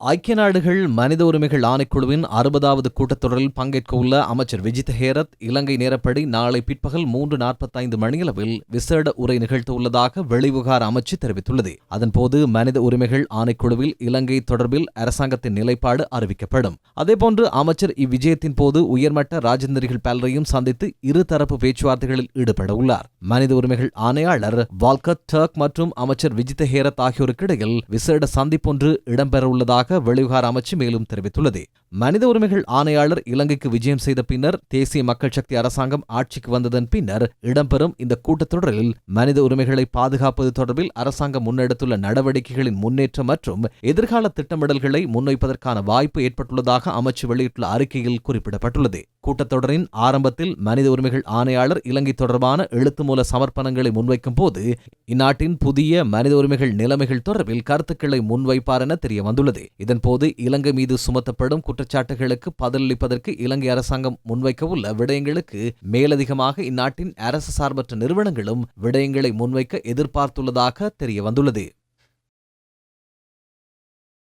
ஐக்கிய நாடுகள் மனித உரிமைகள் ஆணைக்குழுவின் அறுபதாவது கூட்டத்தொடரில் பங்கேற்க உள்ள அமைச்சர் விஜித் ஹேரத் இலங்கை நேரப்படி நாளை பிற்பகல் மூன்று நாற்பத்தைந்து மணியளவில் விசேட உரை நிகழ்த்த உள்ளதாக வெளிவிவகார அமைச்சு தெரிவித்துள்ளது. அதன்போது மனித உரிமைகள் ஆணைக்குழுவில் இலங்கை தொடர்பில் அரசாங்கத்தின் நிலைப்பாடு அறிவிக்கப்படும். அதேபோன்று அமைச்சர் இவ்விஜயத்தின் போது உயர்மட்ட ராஜந்திரிகள் பலரையும் சந்தித்து இருதரப்பு பேச்சுவார்த்தைகளில் ஈடுபட உள்ளார். மனித உரிமைகள் ஆணையாளர் வால்கத் டர்க் மற்றும் அமைச்சர் விஜித் ஹேரத் ஆகியோருக்கு இடையில் விசேட சந்திப்பொன்று இடம்பெறவுள்ளதாக வெளிவிவகார அமைச்சு மேலும் தெரிவித்துள்ளது. மனித உரிமைகள் ஆணையாளர் இலங்கைக்கு விஜயம் செய்த பின்னர் தேசிய மக்கள் சக்தி அரசாங்கம் ஆட்சிக்கு வந்ததன் பின்னர் இடம்பெறும் இந்த கூட்டத்தொடரில் மனித உரிமைகளை பாதுகாப்பது தொடர்பில் அரசாங்கம் முன்னெடுத்துள்ள நடவடிக்கைகளின் முன்னேற்றம் மற்றும் எதிர்கால திட்டமிடல்களை முன்வைப்பதற்கான வாய்ப்பு ஏற்பட்டுள்ளதாக அமைச்சு வெளியிட்டுள்ள அறிக்கையில் குறிப்பிடப்பட்டுள்ளது. கூட்டத்தொடரின் ஆரம்பத்தில் மனித உரிமைகள் ஆணையாளர் இலங்கை தொடர்பான எழுத்து மூல சமர்ப்பணங்களை முன்வைக்கும் போது இந்நாட்டின் புதிய மனித உரிமைகள் நிலைமைகள் தொடர்பில் கருத்துக்களை முன்வைப்பார் என தெரிய வந்துள்ளது இதன்போது இலங்கை மீது சுமத்தப்படும் குற்றச்சாட்டுகளுக்கு பதிலளிப்பதற்கு இலங்கை அரசாங்கம் முன்வைக்கவுள்ள விடயங்களுக்கு மேலதிகமாக இந்நாட்டின் அரசு சார்பற்ற நிறுவனங்களும் விடயங்களை முன்வைக்க எதிர்பார்த்துள்ளதாக தெரிய வந்துள்ளது